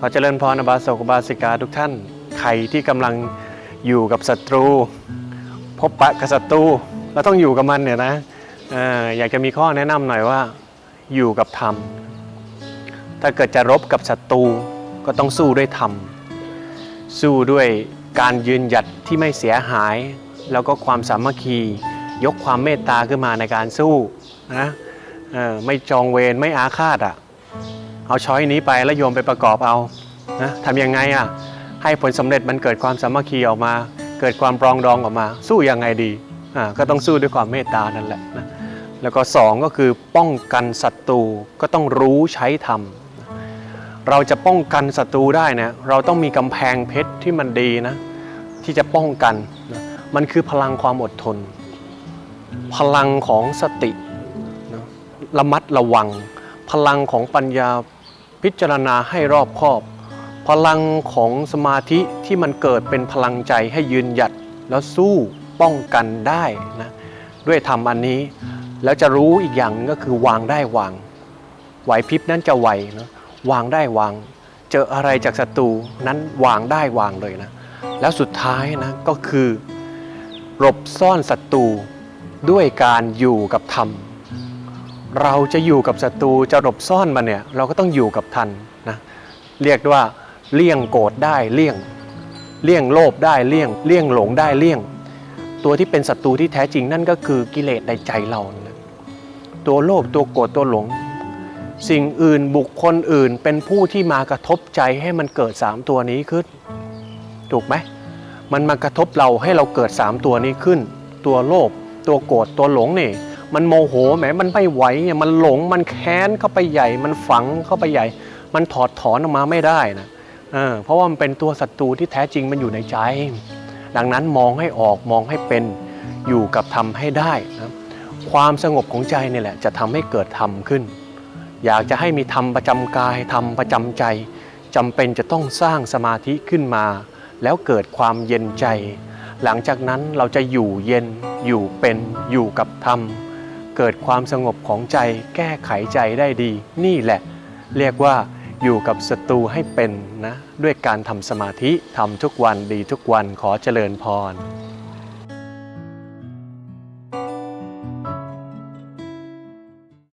ขอเจริญพรอบาสกบาสิกาทุกท่าน ใครที่กำลังอยู่กับศัตรู พบปะกับศัตรูเราต้องอยู่กับมันเนี่ยนะอยากจะมีข้อแนะนำหน่อยว่าอยู่กับธรรม ถ้าเกิดจะรบกับศัตรูก็ต้องสู้ด้วยธรรม สู้ด้วยการยืนหยัดที่ไม่เสียหาย แล้วก็ความสามัคคี ยกความเมตตาขึ้นมาในการสู้นะไม่จองเวรไม่อาฆาตอะ เอาช้อยนี้ไปแล้วโยมไปประกอบเอานะทำยังไงอะให้ผลสำเร็จมันเกิดความสามัคคีออกมา เกิดความปรองดองออกมา สู้ยังไงดีอ่าก็ต้องสู้ด้วยความเมตตานั่นแหละนะแล้วก็สองก็คือป้องกันศัตรูก็ต้องรู้ใช้ธรรมเราจะป้องกันศัตรูได้นะเราต้องมีกำแพงเพชรที่มันดีนะที่จะป้องกันนะมันคือพลังความอดทน พลังของสตินะระมัดระวัง พลังของปัญญา พิจารณาให้รอบคอบ พลังของสมาธิที่มันเกิดเป็นพลังใจให้ยืนหยัดแล้วสู้ป้องกันได้นะด้วยธรรมอันนี้ แล้วจะรู้อีกอย่างหนึงก็คือวางได้วางไหวพริบนั้นจะไหวนะวางได้วาง เจออะไรจากศัตรูนั้นวางได้วางเลยนะแล้วสุดท้ายนะก็คือหลบซ่อนศัตรูด้วยการอยู่กับธรรม เราจะอยู่กับศัตรูจะหลบซ่อนมันเนี่ยเราก็ต้องอยู่กับทันนะเรียกว่าเลี่ยงโกรธได้เลี่ยงเลี่ยงโลภได้เลี่ยงเลี่ยงหลงได้เลี่ยง ตัวที่เป็นศัตรูที่แท้จริงนั่นก็คือกิเลสในใจเรานะตัวโลภตัวโกรธตัวหลง สิ่งอื่นบุคคลอื่นเป็นผู้ที่มากระทบใจให้มันเกิดสามตัวนี้ขึ้น ถูกไหมมันมากระทบเราให้เราเกิดสามตัวนี้ขึ้น ตัวโลภตัวโกรธตัวหลงนี่ มันโมโหแหมมันไม่ไหวเนี่ยมันหลงมันแค้นเข้าไปใหญ่ มันฝังเข้าไปใหญ่ มันถอดถอนออกมาไม่ได้นะเออเพราะว่ามันเป็นตัวศัตรูที่แท้จริงมันอยู่ในใจ ดังนั้นมองให้ออกมองให้เป็นอยู่กับธรรมให้ได้นะความสงบของใจนี่แหละจะทำให้เกิดธรรมขึ้น อยากจะให้มีธรรมประจำกายธรรมประจำใจจำเป็นจะต้องสร้างสมาธิขึ้นมา แล้วเกิดความเย็นใจ หลังจากนั้นเราจะอยู่เย็นอยู่เป็นอยู่กับธรรม เกิดความสงบของใจ แก้ไขใจได้ดี นี่แหละ เรียกว่าอยู่กับศัตรูให้เป็นนะ ด้วยการทำสมาธิทำทุกวันดีทุกวันขอเจริญพร